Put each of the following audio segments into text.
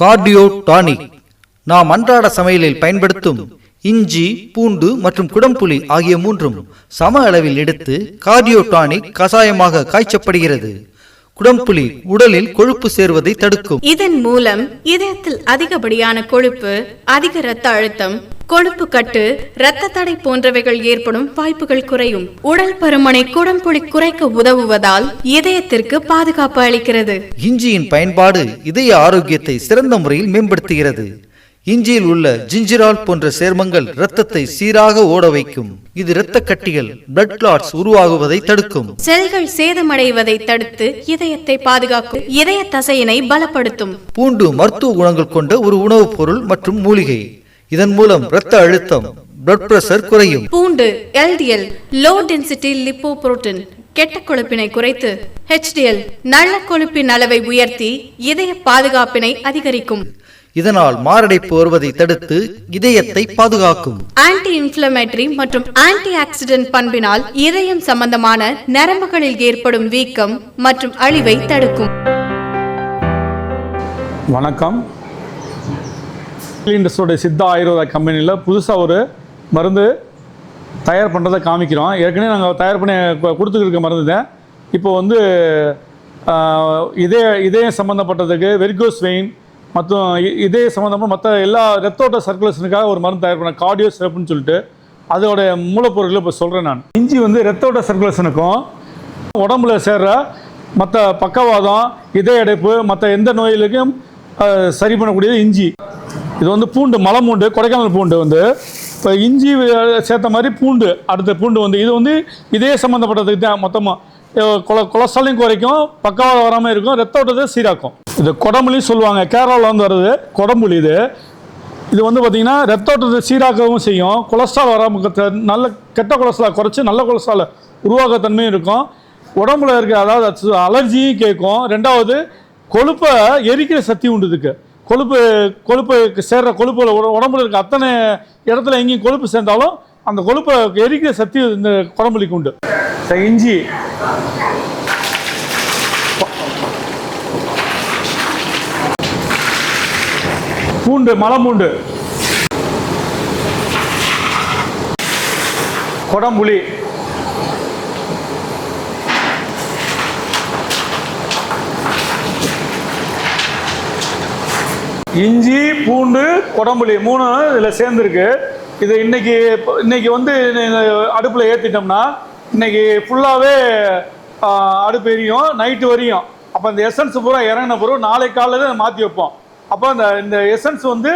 Cardio tonic நாம் அன்றாட சமையலில் பயன்படுத்தும் இஞ்சி பூண்டு மற்றும் குடம்புளி ஆகிய மூன்றும் சம அளவில் எடுத்து கார்டியோ டானிக் கசாயமாக காய்ச்சப்படுகிறது. குடம்புளி உடலில் கொழுப்பு சேர்வதை தடுக்கும். இதன் மூலம் இதயத்தில் அதிகப்படியான கொழுப்பு அதிக இரத்த அழுத்தம் கொழுப்பு கட்டு இரத்த தடை போன்றவைகள் ஏற்படும் வாய்ப்புகள் குறையும். உடல் பருமனை குடம்புளி குறைக்க உதவுவதால் இதயத்திற்கு பாதுகாப்பு அளிக்கிறது. இஞ்சியின் பயன்பாடு இதய ஆரோக்கியத்தை சிறந்த முறையில் மேம்படுத்துகிறது. இஞ்சியில் உள்ள ஜிஞ்சிரால் போன்ற சேர்மங்கள் இரத்தத்தை சீராக ஓட வைக்கும். இது இரத்த கட்டிகள் பிளட் கிளாட்ஸ் உருவாகுவதை தடுக்கும். செல்கள் சேதமடைவதை தடுத்து இதயத்தை பாதுகாக்கும் இதய தசையினை பலப்படுத்தும். பூண்டு மருத்துவ குணங்கள் கொண்ட ஒரு உணவுப் பொருள் மற்றும் மூலிகை. இதன் மூலம் இரத்த அழுத்தம் பிளட் பிரஷர் குறையும். பூண்டு எல்டிஎல் லோ டென்சிட்டி லிப்போபுரோட்டீன் கெட்ட கொழுப்பினை குறைத்து HDL நல்ல கொழுப்பின் அளவை உயர்த்தி இதய பாதுகாப்பினை அதிகரிக்கும். இதனால் மாரடைப்பு வருவதை தடுத்து இதயத்தை பாதுகாக்கும். ஆன்டி இன்ஃப்ளமேட்டரி மற்றும் ஆன்டி ஆக்சிடென்ட் பண்பினால் இதயம் சம்பந்தமான நரம்புகளில் ஏற்படும் வீக்கம் மற்றும் அழிவை தடுக்கும். வணக்கம். இண்டஸ்ட்ரியோடைய சித்தா ஆயுர்வேதா கம்பெனியில் புதுசாக ஒரு மருந்து தயார் பண்ணுறதை காமிக்கிறோம். ஏற்கனவே நாங்கள் தயார் பண்ணி கொடுத்துருக்க மருந்து தான் இப்போ வந்து இதே இதய இதயம் சம்மந்தப்பட்டதுக்கு வெரிகோஸ் வெயின் மற்றும் இதய சம்மந்தப்பட்ட மற்ற எல்லா ரத்தோட்ட சர்க்குலேஷனுக்காக ஒரு மருந்து தயார் பண்ண கார்டியோ சிறப்புன்னு சொல்லிட்டு. அதோட மூலப்பொருட்களை இப்போ சொல்கிறேன் நான். இஞ்சி வந்து ரத்தோட்ட சர்க்குலேஷனுக்கும் உடம்புல சேர்ற மற்ற பக்கவாதம் இதய அடைப்பு மற்ற எந்த நோய்களுக்கும் சரி பண்ணக்கூடியது இஞ்சி. இது வந்து பூண்டு மலை பூண்டு கொடைக்கானல் பூண்டு வந்து இப்போ இஞ்சி சேர்த்த மாதிரி பூண்டு அடுத்த பூண்டு வந்து இது வந்து இதே சம்மந்தப்பட்டதுக்கு தான் மொத்தமாக கொல கொலஸ்ட்ராலையும் குறைக்கும் பக்கவாதம் வராமல் இருக்கும் ரத்த ஓட்டத்தை சீராக்கும். இது கொடம்புலி சொல்லுவாங்க கேரளாவில் வந்து வருது கொடம்புலி இது. இது வந்து பார்த்திங்கன்னா ரத்த ஓட்டத்தை சீராக்கவும் செய்யும். கொலஸ்ட்ரால் வராமல் நல்ல கெட்ட கொலஸ்ட்ரால் குறைச்சி நல்ல கொலஸ்ட்ரால் உருவாக்க தன்மையும் இருக்கும். உடம்புல இருக்க அதாவது அலர்ஜியும் கேட்கும். ரெண்டாவது கொழுப்பை எரிக்கிற சக்தி உண்டு இதுக்கு. கொழுப்பு கொழுப்பு சேர்ற கொழுப்புல உடம்புல இருக்க அத்தனை இடத்துல எங்கேயும் கொழுப்பு சேர்ந்தாலும் அந்த கொழுப்பை எரிக்கிற சக்தி இந்த குடம்புலிக்கு உண்டு. இஞ்சி. பூண்டு மலம்பூண்டு. கொடம்புளி இஞ்சி பூண்டு குடம்புளி மூணு இதில் சேர்ந்துருக்கு. இது இன்னைக்கு இன்னைக்கு வந்து அடுப்பில் ஏற்றிட்டோம்னா இன்னைக்கு ஃபுல்லாகவே அடுப்பு எரியும் நைட்டு வரையும். அப்போ இந்த எசன்ஸ் பூரா இறங்கின பிறகு நாளை காலையில் மாற்றி வைப்போம். அப்போ அந்த இந்த எசன்ஸ் வந்து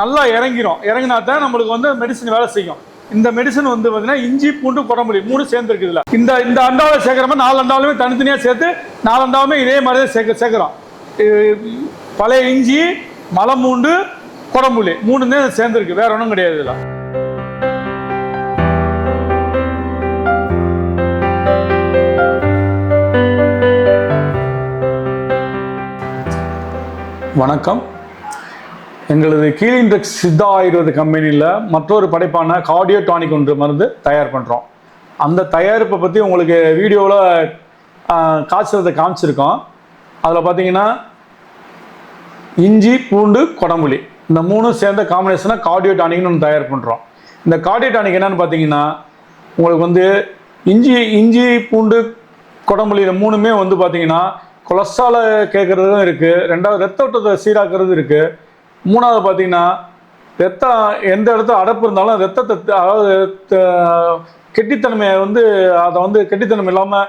நல்லா இறங்கிடும் இறங்கினா தான் நம்மளுக்கு வந்து மெடிசன் வேலை செய்யும். இந்த மெடிசன் வந்து பார்த்தீங்கன்னா இஞ்சி பூண்டு குடம்புளி மூணு சேர்ந்துருக்கு இதில். இந்த இந்த அண்டாவை சேர்க்குறப்ப நாலு அண்டாவிலுமே தனித்தனியாக சேர்த்து நாலு அண்டாவுமே இதே மாதிரி தான் சேர்க்க சேர்க்குறோம். பழைய இஞ்சி மலமூண்டு குடம்புலி மூணு தான் சேர்ந்துருக்கு. வேற ஒன்றும் கிடையாது இதில். வணக்கம். எங்களது கீழின்ட்ரக்ஸ் சித்தா ஆயுர்வேத கம்பெனியில் மற்றொரு படைப்பான கார்டியோ டானிக் ஒன்று மருந்து தயார் பண்ணுறோம் அந்த தயாரிப்பை பற்றி உங்களுக்கு வீடியோவில் காய்ச்சறதை காமிச்சிருக்கோம். அதில் பார்த்தீங்கன்னா இஞ்சி பூண்டு கொடம்புளி. இந்த மூணும் சேர்ந்த காம்பினேஷனாக கார்டியோ டானிக்னு ஒன்று தயார் பண்ணுறோம் இந்த கார்டியோ டானிக் என்னன்னு பார்த்தீங்கன்னா உங்களுக்கு வந்து இஞ்சி இஞ்சி பூண்டு கொடம்புளி இந்த மூணுமே வந்து பார்த்தீங்கன்னா கொலஸ்ட்ராலை கேட்குறதும் இருக்குது ரெண்டாவது ரத்த ஓட்டத்தை சீராக்கிறது இருக்குது மூணாவது பார்த்தீங்கன்னா ரத்தம் எந்த இடத்துல அடப்பு இருந்தாலும் ரத்தத்தை அதாவது கெட்டித்தன்மையை வந்து அதை வந்து கெட்டித்தன்மை இல்லாமல்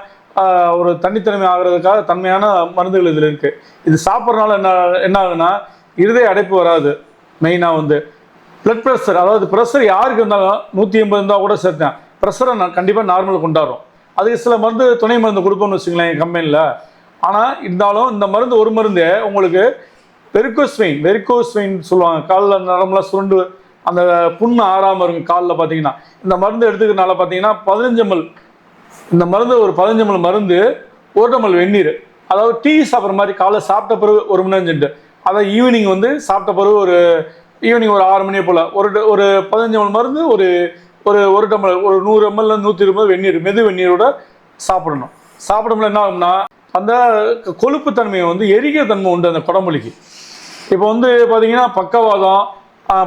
ஒரு தனித்தன்மை ஆகிறதுக்காக தன்மையான மருந்துகள் இதில் இருக்குது இது சாப்பிட்றதுனால என்ன என்ன ஆகுதுன்னா இருதய அடைப்பு வராது. மெயினாக வந்து பிளட் ப்ரெஷர் அதாவது ப்ரெஷர் யாருக்கு இருந்தாலும் நூற்றி எண்பது இருந்தால் கூட சேர்த்தேன் ப்ரெஷரை நான் கண்டிப்பாக நார்மல் கொண்டாடுறோம். அதுக்கு சில மருந்து துணை மருந்து கொடுப்போம்னு வச்சுங்களேன் என் கம்பெனியில் ஆனால் இருந்தாலும் இந்த மருந்து ஒரு மருந்து உங்களுக்கு வெரிகோஸ் வெயின் சொல்லுவாங்க. காலில் நரம்புலாம் சுருண்டு அந்த புண்ணு ஆறாமல் இருக்கும் காலில் பார்த்தீங்கன்னா இந்த மருந்து எடுத்துக்கிறனால பார்த்தீங்கன்னா பதினஞ்சு எம்எல் இந்த மருந்து ஒரு பதினஞ்சு ml மருந்து ஒரு டம்ளர் வெந்நீர். அதாவது டீ சாப்பிட்ற மாதிரி காலை சாப்பிட்ட பிறகு ஒரு மணி நேரம் அதை ஈவினிங் வந்து சாப்பிட்ட பிறகு ஒரு ஈவினிங் ஒரு ஆறு மணி போல் ஒரு ட- ஒரு பதினஞ்சு ml மருந்து ஒரு ஒரு ஒரு டம்ளர் ஒரு நூறு எம்எல் நூற்றி இருபது வெந்நீர் மெது வெந்நீரோட சாப்பிடணும். சாப்பிடும்போது என்ன ஆகும்னா அந்த கொழுப்பு தன்மையை வந்து எரிக்கிற தன்மை உண்டு அந்த குடமொழிக்கு இப்போ வந்து பார்த்தீங்கன்னா பக்கவாதம்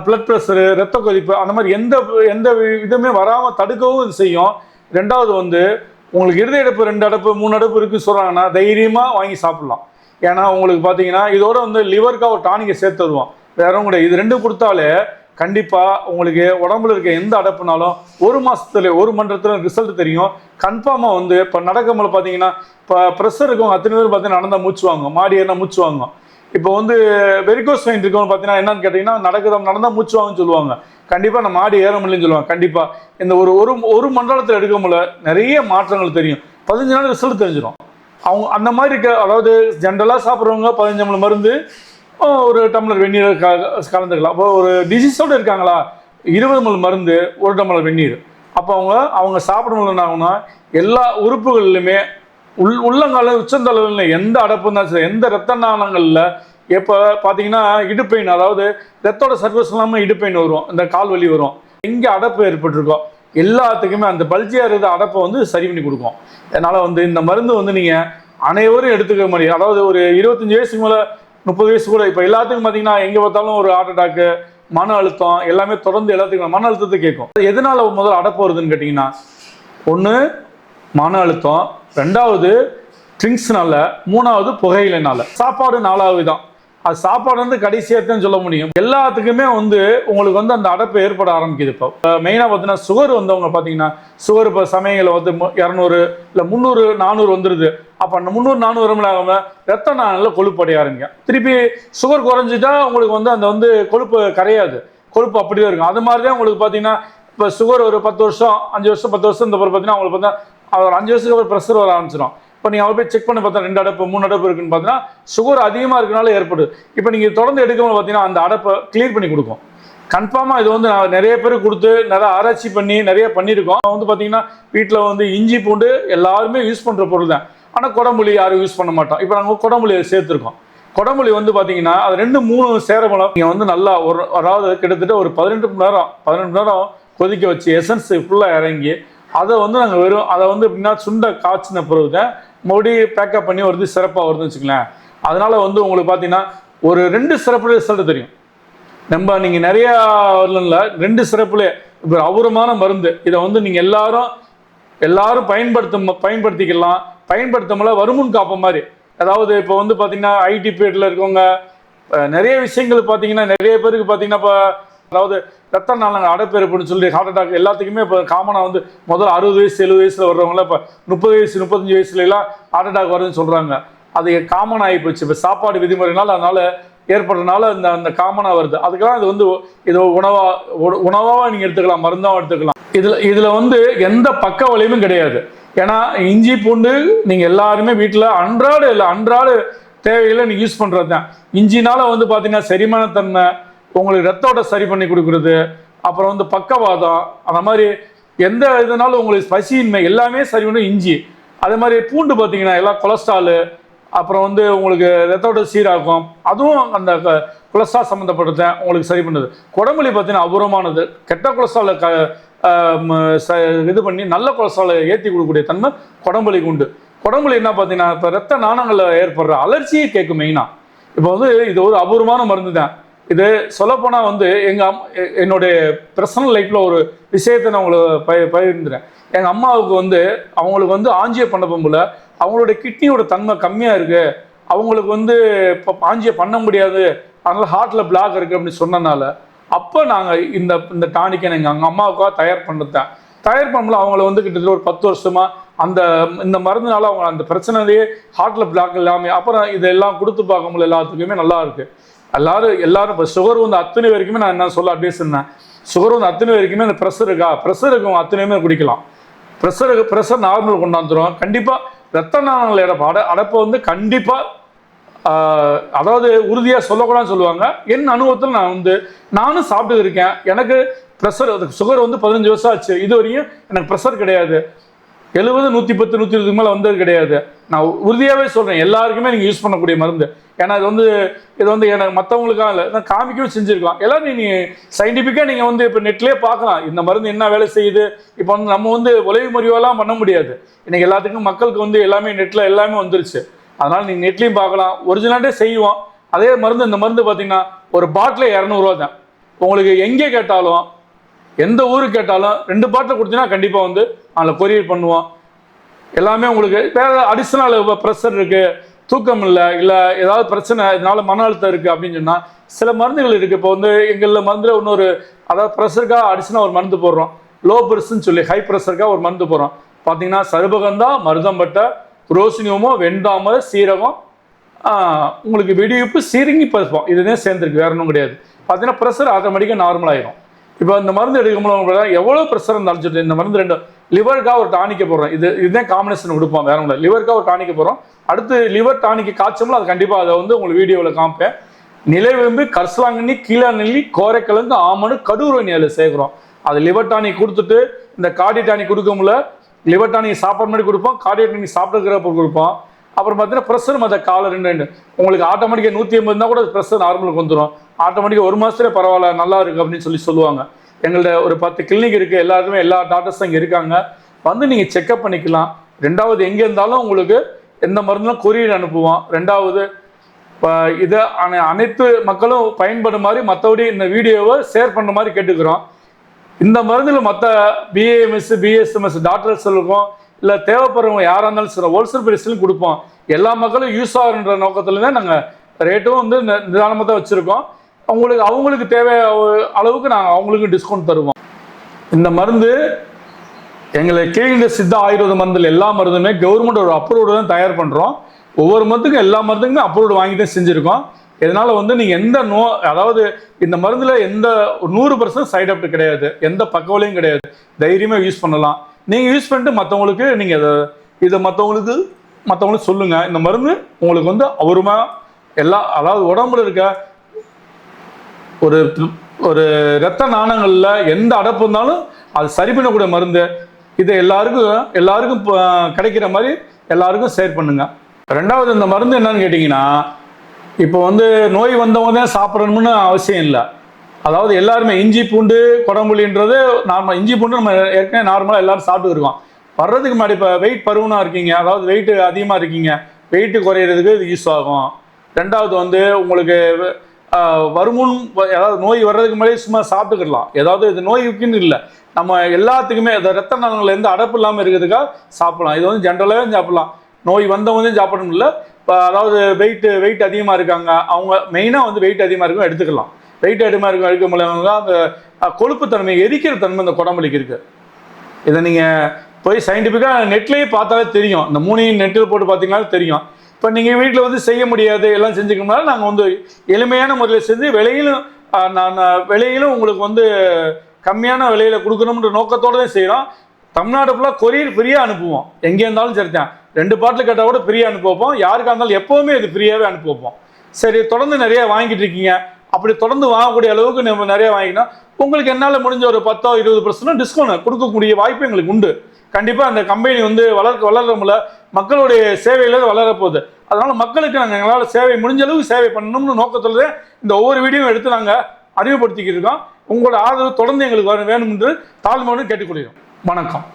பிளட் ப்ரெஷரு ரத்த கொதிப்பு அந்த மாதிரி எந்த எந்த இதுவுமே வராமல் தடுக்கவும் இது செய்யும். ரெண்டாவது வந்து உங்களுக்கு இருதய அடைப்பு ரெண்டு அடைப்பு மூணு அடைப்பு இருக்குன்னு சொல்கிறாங்கன்னா தைரியமாக வாங்கி சாப்பிட்லாம். ஏன்னா உங்களுக்கு பார்த்தீங்கன்னா இதோட வந்து லிவருக்காக ஒரு டானிக்கை சேர்த்து தருவோம் வேற ஒன்றும் இது ரெண்டும் கொடுத்தாலே கண்டிப்பாக உங்களுக்கு உடம்புல இருக்க எந்த அடைப்புனாலும் ஒரு மாதத்துல ஒரு மன்றத்தில் ரிசல்ட் தெரியும். கன்ஃபார்மாக வந்து இப்போ நடக்கும்போது பார்த்தீங்கன்னா இப்போ ப்ரெஷர் இருக்கவங்க அத்தனை பேர் பார்த்தீங்கன்னா நடந்தால் மூச்சு வாங்கும் மாடி ஏறினா மூச்சு வாங்கும் இப்போ வந்து வெரிகோஸ் வெயின் இருக்கவங்க பார்த்தீங்கன்னா என்னன்னு கேட்டிங்கன்னா நடக்குது நடந்தால் மூச்சு வாங்குன்னு சொல்லுவாங்க. கண்டிப்பாக நம்ம மாடி ஏற முடியலன்னு சொல்லுவாங்க. கண்டிப்பாக இந்த ஒரு ஒரு ஒரு மண்டலத்தில் எடுக்க முடியல நிறைய மாற்றங்கள் தெரியும். பதினஞ்சு நாள் ரிசல்ட் தெரிஞ்சிடும் அவங்க அந்த மாதிரி இருக்க அதாவது ஜென்ரலாக சாப்பிட்றவங்க பதினஞ்சு மணி மருந்து ஒரு டம்ளர் வெந்நீர் கலந்துக்கலாம். அப்போ ஒரு டிசீஸோடு இருக்காங்களா? இருபது மணி மருந்து ஒரு டம்ளர் வெந்நீர். அப்போ அவங்க அவங்க சாப்பிடணும் என்ன எல்லா உறுப்புகளிலுமே உள் உள்ளங்கால உச்சந்தளவில் எந்த அடப்பு இருந்தாலும் சரி எந்த ரத்த நாளங்களில் இப்போ பார்த்தீங்கன்னா இடுப்பெயின் அதாவது ரத்தோட சர்வீஸ் இல்லாமல் இடுப்பெயின் வரும் இந்த கால் வலி வரும். எங்கே அடப்பு ஏற்பட்டிருக்கோ எல்லாத்துக்குமே அந்த பல்ஜியாக இருக்கிற அடப்பை வந்து சரி பண்ணி கொடுக்கும். அதனால் வந்து இந்த மருந்து வந்து நீங்கள் அனைவரும் எடுத்துக்க முடியும். அதாவது ஒரு இருபத்தஞ்சி வயசுக்கு மேலே முப்பது வயசு கூட இப்போ எல்லாத்துக்கும் பார்த்தீங்கன்னா எங்கே பார்த்தாலும் ஒரு ஹார்ட் அட்டாக்கு மன அழுத்தம் எல்லாமே தொடர்ந்து எல்லாத்துக்கும் மன அழுத்தத்தை கேட்கும். எதனால் முதல்ல அடப்பு வருதுன்னு கேட்டிங்கன்னா ஒன்று மன அழுத்தம் ரெண்டாவது ட்ரிங்க்ஸ்னால மூணாவது புகையிலைனால. சாப்பாடு நாலாவது தான். அது சாப்பாடு வந்து கடைசியாக தான் சொல்ல முடியும். எல்லாத்துக்குமே வந்து உங்களுக்கு வந்து அந்த அடைப்பு ஏற்பட ஆரம்பிக்குது இப்போ. மெயினாக பார்த்தீங்கன்னா சுகர் வந்தவங்க பார்த்தீங்கன்னா சுகர் இப்போ சமயங்களில் வந்து மு- இரநூறு இல்லை முந்நூறு நானூறு வந்துடுது அப்போ அந்த முந்நூறு நானூறு ஆகாமல் ரத்த நாளில் கொழுப்படைய ஆரம்பிக்கும். திருப்பி சுகர் குறைஞ்சிட்டா உங்களுக்கு வந்து அந்த வந்து கொழுப்பு கரையாது. கொழுப்பு அப்படியே இருக்கும். அது மாதிரி தான் உங்களுக்கு பார்த்தீங்கன்னா இப்போ சுகர் ஒரு பத்து வருஷம் அஞ்சு வருஷம் பத்து வருஷம் இந்த பிறகு பார்த்தீங்கன்னா உங்களுக்கு பார்த்தீங்கன்னா ஒரு அஞ்சு வருஷத்துக்கு அப்புறம் ப்ரெஷர் வர ஆரம்பிச்சிடும் இப்போ நீங்கள் அவர் போய் செக் பண்ணி பார்த்தா ரெண்டு அடப்பு மூணு அடப்பு இருக்குன்னு பார்த்தீங்கன்னா சுகர் அதிகமாக இருக்கனால ஏற்படுது. இப்போ நீங்கள் தொடர்ந்து எடுக்கும்போது பார்த்தீங்கன்னா அந்த அடப்பை கிளியர் பண்ணி கொடுக்கும். கன்ஃபார்மாக இது வந்து நான் நிறைய பேர் கொடுத்து நிறைய ஆராய்ச்சி பண்ணி நிறைய பண்ணியிருக்கோம். வந்து பார்த்தீங்கன்னா வீட்டில் வந்து இஞ்சி பூண்டு எல்லாருமே யூஸ் பண்ணுற பொருள் தான். ஆனால் குடம்புளி யாரும் யூஸ் பண்ண மாட்டோம். இப்போ நாங்கள் குடம்புளியை சேர்த்துருக்கோம். குடமொழி வந்து பார்த்தீங்கன்னா அது ரெண்டு மூணு சேரமலம் நீங்கள் வந்து நல்லா ஒரு அதாவது கிட்டத்தட்ட ஒரு பதினெட்டு மணி நேரம் பதினெட்டு மணி நேரம் கொதிக்க வச்சு எசன்ஸ் ஃபுல்லாக இறங்கி அதை வந்து நாங்கள் வெறும் அதை வந்து எப்படின்னா சுண்டை காய்ச்சின பிறகு மறுபடியும் பேக்கப் பண்ணி வருது சிறப்பாக வருதுன்னு வச்சுக்கலாம் அதனால் வந்து உங்களுக்கு பார்த்தீங்கன்னா ஒரு ரெண்டு சிறப்பு ரிசல்ட் தெரியும். நம்ம நீங்கள் நிறையா வரல ரெண்டு சிறப்புலே இப்போ அபூர்வமான மருந்து. இதை வந்து நீங்கள் எல்லாரும் எல்லாரும் பயன்படுத்த பயன்படுத்திக்கலாம். பயன்படுத்தமல வருமுன் காப்ப மாதிரி. அதாவது இப்போ வந்து பார்த்தீங்கன்னா ஐடி பீரியடில் இருக்கவங்க நிறைய விஷயங்கள் பார்த்தீங்கன்னா நிறைய பேருக்கு பார்த்தீங்கன்னா இப்போ அதாவது ரத்த நாளங்கள் அடைப்பெருப்புன்னு சொல்லி ஹார்ட் அட்டாக் எல்லாத்துக்குமே இப்போ காமனாக வந்து முதல்ல அறுபது வயசு எழுபது வயசில் வர்றவங்களாம் இப்போ முப்பது வயசு முப்பத்தஞ்சு வயசுலலாம் ஹார்ட் அட்டாக் வருதுன்னு சொல்கிறாங்க அது காமன் ஆகி போச்சு. இப்போ சாப்பாடு விதிமுறைனால அதனால் ஏற்படுறதுனால இந்த அந்த காமனாக வருது. அதுக்கெல்லாம் இது வந்து இது உணவாக உணவாக நீங்கள் எடுத்துக்கலாம் மருந்தாகவும் எடுத்துக்கலாம். இதில் இதில் வந்து எந்த பக்க விளைவும் கிடையாது. ஏன்னா இஞ்சி பூண்டு நீங்கள் எல்லாருமே வீட்டில் அன்றாட இல்லை அன்றாட தேவைகளை நீங்கள் யூஸ் பண்ணுறது தான் இஞ்சினால் வந்து பார்த்தீங்கன்னா செரிமானத்தன்மை உங்களுக்கு ரத்தோட சரி பண்ணி கொடுக்குறது அப்புறம் வந்து பக்கவாதம் அந்த மாதிரி எந்த இதனாலும் உங்களுக்கு பசியின்மை எல்லாமே சரி பண்ணும் இஞ்சி. அதே மாதிரி பூண்டு பார்த்தீங்கன்னா எல்லாம் கொலஸ்ட்ராலு அப்புறம் வந்து உங்களுக்கு ரத்தோட சீராகும். அதுவும் அந்த க- கொலஸ்ட்ரால் சம்மந்தப்பட்டது உங்களுக்கு சரி பண்ணுது. குடம்புலி பார்த்தீங்கன்னா அபூர்வமானது. கெட்ட கொலஸ்ட்ராலை க ச- இது பண்ணி நல்ல கொலஸ்ட்ராலை ஏற்றி கொடுக்கக்கூடிய தன்மை குடம்புலிக்கு உண்டு. குடம்புலி என்ன பார்த்தீங்கன்னா இப்போ ரத்த நாணங்களில் ஏற்படுற அலர்ச்சியை கேட்கும் மெயினாக இப்போ வந்து இது ஒரு அபூர்வமான மருந்து தான் இது சொல்லப்போனால் வந்து எங்கள் அம் என்னுடைய பர்சனல் லைஃப்பில் ஒரு விஷயத்தை நான் உங்களுக்கு பய பகிர்ந்துறேன் எங்கள் அம்மாவுக்கு வந்து அவங்களுக்கு வந்து ஆஞ்சியோ பண்ண போகும்போது அவங்களுடைய கிட்னியோட தன்மை கம்மியாக இருக்குது அவங்களுக்கு வந்து இப்போ ஆஞ்சியோ பண்ண முடியாது. அதனால் ஹார்ட்டில் பிளாக் இருக்குது அப்படின்னு சொன்னனால அப்போ நாங்கள் இந்த இந்த டானிக்கை எங்கள் எங்கள் அம்மாவுக்காக தயார் பண்ணுறேன் தயார் பண்ணும்போது அவங்கள வந்து கிட்டத்தட்ட ஒரு பத்து வருஷமாக அந்த இந்த மருந்துனால அவங்க அந்த பிரச்சனையிலேயே ஹார்ட்டில் பிளாக் இல்லாமல் அப்புறம் இதெல்லாம் கொடுத்து பார்க்கும்போது எல்லாத்துக்குமே நல்லா இருக்குது எல்லாரும் எல்லாரும் இப்போ சுகர் வந்து அத்தனை வரைக்குமே நான் என்ன சொல்ல அட்வைஸ் சொன்னேன். சுகர் வந்து அத்தனை வரைக்குமே அந்த ப்ரெஷர் இருக்கா? ப்ரெஷர் இருக்கும் அத்தனையுமே குடிக்கலாம். ப்ரெஷர் ப்ரெஷர் நார்மல் கொண்டாந்துரும் கண்டிப்பாக ரத்த நாளங்கள் அடப்பு அட அடப்பை வந்து கண்டிப்பாக அதாவது உறுதியாக சொல்லக்கூடாதுன்னு சொல்லுவாங்க. என் அனுபவத்தில் நான் வந்து நானும் சாப்பிட்டு இருக்கேன். எனக்கு ப்ரெஷர் சுகர் வந்து பதினஞ்சு வருஷம் ஆச்சு. இது வரையும் எனக்கு ப்ரெஷர் கிடையாது. எழுபது நூற்றி பத்து நூற்றி இருபதுக்கு மேலே வந்தது கிடையாது. நான் உறுதியாகவே சொல்கிறேன் எல்லாருக்குமே நீங்கள் யூஸ் பண்ணக்கூடிய மருந்து. ஏன்னா இது வந்து இது வந்து எனக்கு மற்றவங்களுக்காக இல்லை. நான் காமிக்கவும் செஞ்சுருக்கலாம். எல்லாம் நீங்கள் சயின்டிஃபிக்காக நீங்கள் வந்து இப்போ நெட்லேயே பார்க்கலாம். இந்த மருந்து என்ன வேலை செய்யுது? இப்போ வந்து நம்ம வந்து உழைவு முறிவெல்லாம் பண்ண முடியாது. இன்றைக்கி எல்லாத்துக்கும் மக்களுக்கு வந்து எல்லாமே நெட்டில் எல்லாமே வந்துருச்சு. அதனால் நீங்கள் நெட்லேயும் பார்க்கலாம். ஒரிஜினலாட்டே செய்வோம். அதே மருந்து இந்த மருந்து பார்த்தீங்கன்னா ஒரு பாட்டில் இரநூறுவா தான். உங்களுக்கு எங்கே கேட்டாலும் எந்த ஊர் கேட்டாலும் ரெண்டு பாட்டில் கொடுத்தீங்கன்னா கண்டிப்பாக வந்து அதில் கொரியர் பண்ணுவோம். எல்லாமே உங்களுக்கு வேறு அடிஷ்னல் ப்ரெஷர் இருக்குது தூக்கம் இல்லை இல்லை ஏதாவது பிரச்சனை இதனால மன அழுத்தம் இருக்குது அப்படின்னு சொன்னால் சில மருந்துகள் இருக்குது இப்போ வந்து எங்களில் மருந்தில் இன்னொரு அதாவது ப்ரெஷருக்காக அடிஷனாக ஒரு மருந்து போடுறோம். லோ ப்ரெஷர்னு சொல்லி ஹை ப்ரெஷருக்காக ஒரு மருந்து போடுறோம். பார்த்தீங்கன்னா சருபகந்தா மருதம்பட்டை குரோசினியமோ வெண்டாமல் சீரகம் உங்களுக்கு வெடிவிப்பு சீரங்கி பருப்பம் இதுதான் சேர்ந்துருக்கு வேற ஒன்றும் கிடையாது. பார்த்தீங்கன்னா ப்ரெஷர் ஆட்டோமேட்டிக்காக நார்மல் ஆயிரும். இப்போ இந்த மருந்து எடுக்கும்போது எவ்வளோ ப்ரெஷர் இருந்தாலும் சரி இந்த மருந்து ரெண்டு லிவருக்காக ஒரு டானிக்க போடுறோம். இது இதுதான் காம்பினேஷன் கொடுப்போம் வேற ஒன்றும் லிவருக்காக ஒரு டானிக்க போடுறோம். அடுத்து லிவர் டானிக்கு காய்ச்சோம்ல அது கண்டிப்பாக அதை வந்து உங்களுக்கு வீடியோவில் காமிப்பேன். நிலைவெம்பு கர்சலாங்கண்ணி கீழா நெல்லி கோரைக்கிழங்கு ஆமணு கடூரணி அதில் சேர்க்குறோம். அது லிவர் டானிக் கொடுத்துட்டு இந்த காடி டானிக் கொடுக்கமுல லிவர் டானிக் சாப்பிட்ற மாதிரி கொடுப்போம் கார்டியோ டானிக் சாப்பிட்றப்ப கொடுப்போம். அப்புறம் பார்த்தீங்கன்னா ப்ரெஷர் மற்ற காலை ரெண்டு ரெண்டு. உங்களுக்கு ஆட்டோமேட்டிக்காக நூற்றி ஐம்பது இருந்தால் கூட ப்ரெஷர் நார்மலுக்கு வந்துடும் ஆட்டோமேட்டிக்காக ஒரு மாதத்துல பரவாயில்ல நல்லா இருக்குது அப்படின்னு சொல்லி சொல்லுவாங்க. எங்கள்ட்ட ஒரு பத்து கிளினிக் இருக்குது எல்லாருமே எல்லா டாக்டர்ஸும் இங்கே இருக்காங்க. வந்து நீங்கள் செக்அப் பண்ணிக்கலாம். ரெண்டாவது எங்கே இருந்தாலும் உங்களுக்கு எந்த மருந்தும் கொரியர் அனுப்புவோம். ரெண்டாவது இப்போ இதை அனை அனைத்து மக்களும் பயன்படும் மாதிரி மற்றபடி இந்த வீடியோவை ஷேர் பண்ணுற மாதிரி கேட்டுக்கிறோம். இந்த மருந்தில் மற்ற பிஏஎம்எஸ் பிஎஸ்எம்எஸ் டாக்டர்ஸ் இருக்கும் இல்லை தேவைப்படுறவங்க யாராக இருந்தாலும் சரி ஹோல்சேல் பிரைஸ்லையும் கொடுப்போம். எல்லா மக்களும் யூஸ் ஆகுன்ற நோக்கத்துல தான் நாங்கள் ரேட்டும் வந்து நி- தான் வச்சுருக்கோம். அவங்களுக்கு அவங்களுக்கு தேவை அளவுக்கு நாங்கள் அவங்களுக்கு டிஸ்கவுண்ட் தருவோம். இந்த மருந்து எங்களை கீழ்ந்த சித்த ஆயுர்வேத மருந்தில் எல்லா மருந்துமே கவர்மெண்ட் ஒரு அப்ரூவ்டு தான் தயார் பண்ணுறோம் ஒவ்வொரு மருந்துக்கும் எல்லா மருந்துக்குமே அப்ரூவ்டு வாங்கி தான் செஞ்சுருக்கோம். இதனால் வந்து நீங்கள் எந்த நோ அதாவது இந்த மருந்தில் எந்த ஒரு நூறு பர்சன்ட் சைடு எஃபெக்ட் கிடையாது. எந்த பக்கவலையும் கிடையாது. தைரியமாக யூஸ் பண்ணலாம். நீங்கள் யூஸ் பண்ணிட்டு மற்றவங்களுக்கு நீங்கள் இதை இதை மற்றவங்களுக்கு மற்றவங்களுக்கு சொல்லுங்கள் இந்த மருந்து உங்களுக்கு வந்து அவருமா எல்லா அதாவது உடம்புல இருக்க ஒரு ஒரு இரத்த நாணங்களில் எந்த அடப்பு இருந்தாலும் அது சரி பண்ணக்கூடிய மருந்து. இதை எல்லாருக்கும் எல்லாருக்கும் கிடைக்கிற மாதிரி எல்லாருக்கும் ஷேர் பண்ணுங்க. ரெண்டாவது இந்த மருந்து என்னன்னு கேட்டிங்கன்னா இப்போ வந்து நோய் வந்தவங்க தான் சாப்பிடணும்னு அவசியம் இல்லை. அதாவது எல்லாருமே இஞ்சி பூண்டு குடம்புளின்றது நார்மல் இஞ்சி பூண்டு நம்ம ஏற்கனவே நார்மலாக எல்லாரும் சாப்பிட்டு இருக்கோம் வர்றதுக்கு முன்னாடி இப்போ வெயிட் பருவனாக இருக்கீங்க. அதாவது வெயிட்டு அதிகமாக இருக்கீங்க. வெயிட்டு குறையிறதுக்கு இது யூஸ் ஆகும். ரெண்டாவது வந்து உங்களுக்கு வருமுன் ஏதாவது நோய் வர்றதுக்கு முன்னாடி சும்மா சாப்பிட்டுக்கிடலாம். ஏதாவது இது நோய்க்குன்னு இல்லை. நம்ம எல்லாத்துக்குமே இந்த ரத்த நாளங்கள் எந்த அடப்பு இல்லாமல் இருக்கிறதுக்காக சாப்பிடலாம். இது வந்து ஜென்ரலாகவே சாப்பிடலாம். நோய் வந்தவங்க சாப்பிடணும் இல்லை இப்போ அதாவது வெயிட்டு வெயிட் அதிகமாக இருக்காங்க. அவங்க மெயினாக வந்து வெயிட் அதிகமாக இருக்கும். எடுத்துக்கலாம். வெயிட் ஐட்டமாக இருக்கும் எடுக்க முடியாதவங்க அந்த கொழுப்பு தன்மை எரிக்கிற தன்மை இந்த குடம்புலிக்கு இருக்குது இதை நீங்கள் போய் சயின்டிஃபிக்காக நெட்லேயே பார்த்தாலே தெரியும். இந்த மூணையும் நெட்டில் போட்டு பார்த்தீங்கனாலும் தெரியும். இப்போ நீங்கள் வீட்டில் வந்து செய்ய முடியாது எல்லாம் செஞ்சுக்கணும்னால நாங்கள் வந்து எளிமையான முறையில் செஞ்சு விலையிலும் நான் விலையிலும் உங்களுக்கு வந்து கம்மியான விலையில் கொடுக்கணுன்ற நோக்கத்தோடு தான் செய்கிறோம் தமிழ்நாடு ஃபுல்லாக கொரியர் ஃப்ரீயாக அனுப்புவோம். எங்கே இருந்தாலும் சரி தான். ரெண்டு பாட்டில் கேட்டால் கூட ஃப்ரீயாக அனுப்பி வைப்போம். யாருக்காக இருந்தாலும் எப்போவுமே இது ஃப்ரீயாகவே அனுப்பி வைப்போம். சரி தொடர்ந்து நிறைய வாங்கிட்டு இருக்கீங்க. அப்படி தொடர்ந்து வாங்கக்கூடிய அளவுக்கு நம்ம நிறைய வாங்கினா உங்களுக்கு என்னால் முடிஞ்ச ஒரு பத்தோ இருபது பர்சன்ட் டிஸ்கவுண்ட் கொடுக்கக்கூடிய வாய்ப்பு எங்களுக்கு உண்டு. கண்டிப்பாக அந்த கம்பெனி வந்து வளர்க்க வளர்றமுல மக்களுடைய சேவையில் வளரப்போகுது போகுது. மக்களுக்கு நாங்கள் எங்களால் சேவை முடிஞ்ச அளவுக்கு சேவை பண்ணணும்னு நோக்கத்தில் இந்த ஒவ்வொரு வீடியோவும் எடுத்து நாங்கள் அறிமுகப்படுத்திக்கிட்டு இருக்கோம். உங்களோட ஆதரவு தொடர்ந்து எங்களுக்கு வேணும் என்று தாழ்மையோடு கேட்டுக்கொள்கிறோம். வணக்கம்.